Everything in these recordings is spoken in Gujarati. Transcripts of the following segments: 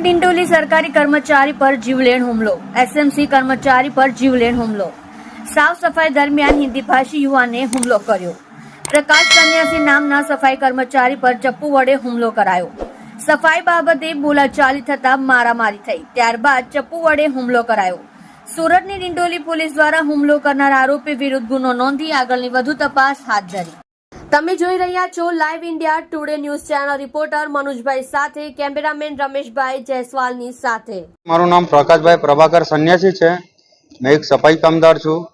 ડિંડોલી સરકારી કર્મચારી પર જીવલેણ હુમલો. એસએમસી કર્મચારી પર જીવલેણ હુમલો. સાફ સફાઈ દરમિયાન હિન્દી ભાષી યુવાને હુમલો કર્યો. પ્રકાશ સન્યાસી નામના સફાઈ કર્મચારી પર ચપ્પુ વડે હુમલો કરાયો. સફાઈ બાબતે બોલાચાલી થતા મારામારી થઈ. ત્યારબાદ ચપ્પુ વડે હુમલો કરાયો. સુરતની ડિંડોલી પોલીસ દ્વારા હુમલો કરનાર આરોપી વિરુદ્ધ ગુનો નોંધી આગળની વધુ તપાસ હાથ ધરી. તમે જોઈ રહ્યા છો live India today news channel reporter Manojbhai સાથે કેમેરામેન રમેશભાઈ જયસ્વાલની સાથે. મારું નામ પ્રકાશભાઈ પ્રભાકર સન્યાસી છે. મેં એક સફાઈ કામદાર છું.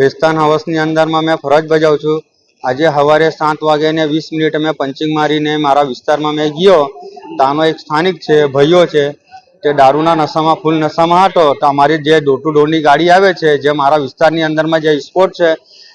બેસ્તાન હાઉસની અંદરમાં મેં ફરજ બજાવું છું. આજે સવારે સાત વાગે ને વીસ મિનિટે મેં પંચિંગ મારીને મારા વિસ્તારમાં મેં ગયો. ત્યાંનો એક સ્થાનિક છે ભાઈઓ છે. તે દારૂના નશામાં, ફૂલ નશામાં હતો. તો અમારી જે ડોર ટુ ડોરની ગાડી આવે છે, જે મારા વિસ્તારની અંદરમાં જે સ્પોટ છે,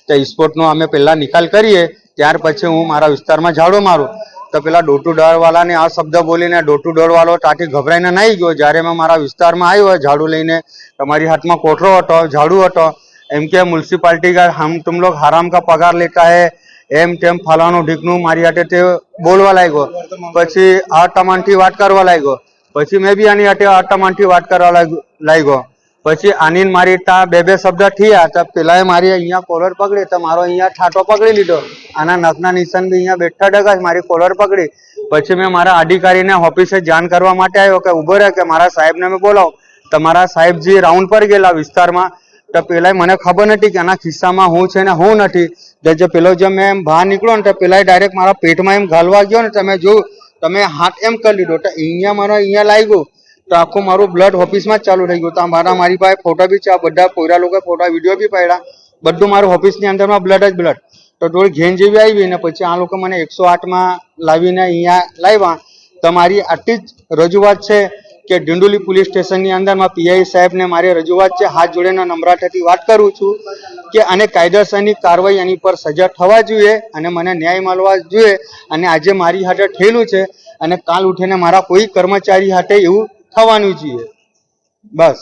તે સ્પોટનો અમે પહેલાં નિકાલ કરીએ. ત્યાર પછી હું મારા વિસ્તારમાં ઝાડો મારું. તો પેલા ડોટુ ડરવાલાને આ શબ્દ બોલીને ડોટુ ડરવાલો ડોર ત્યાંથી ગભરાઈને નાહી ગયો. જ્યારે મેં મારા વિસ્તારમાં આવ્યો ઝાડુ લઈને, તમારી હાથમાં કોઠરો હતો, ઝાડુ હતો. એમ કે મ્યુનિસિપાલિટી કા હમ, તુમ લોગ હરામ કા પગાર લેતા હે? એમ તેમ ફલાણું ઢીકનું મારી હાથે તે બોલવા લાગ્યો. પછી આ ટમાનથી વાત કરવા લાગ્યો. પછી મેં બી આની હાથે આ ટમાનથી વાત કરવા લાગ- લાગ્યો. પછી આની મારી તા બે બે શબ્દ થયા તો પેલાએ મારી અહીંયા કોલર પકડી તો મારો અહીંયા ઠાટો પકડી લીધો. આના નખના નિશાન બી અહીંયા બેઠા ડગા મારી કોલર પકડી. પછી મેં મારા અધિકારીને ઓફિસે જાણ કરવા માટે આવ્યો કે ઊભો રહે કે મારા સાહેબને મેં બોલાવો. મારા સાહેબજી રાઉન્ડ પર ગયેલા વિસ્તારમાં, તો પેલાએ મને ખબર નથી કે આના ખિસ્સામાં હું છે ને હું નથી. તો જે પેલો જે મેં બહાર નીકળ્યો ને તો પેલા ડાયરેક્ટ મારા પેટમાં એમ ઘાલવા ગયો ને તમે જોયું તમે હાથ એમ કરી લીધો. તો અહીંયા મારો અહીંયા લાગ્યું. તો આખું મારું બ્લડ ઓફિસમાં જ ચાલુ થઈ ગયું. તો મારા, મારી પાસે ફોટા બી છે બધા પોયરા લોકો ફોટા વીડિયો બી પાડ્યા. બધું મારું ઓફિસની અંદરમાં બ્લડ જ બ્લડ તો થોડી ઘેન જેવી આવી ને પછી આ લોકો મને એકસો આઠમાં લાવીને અહીંયા લાવ્યા. તમારી આટલી જ રજૂઆત છે કે ડુંડુલી પોલીસ સ્ટેશનની અંદરમાં પીઆઈ સાહેબને મારી રજૂઆત છે. હાથ જોડીને નમ્રતાથી વાત કરું છું કે આને કાયદેસરની કાર્યવાહી એની પર સજા થવા જોઈએ અને મને ન્યાય મળવા જોઈએ. અને આજે મારી હાથે થયેલું છે અને કાલ ઉઠીને મારા કોઈ કર્મચારી હાથે એવું થવાનું જોઈએ બસ.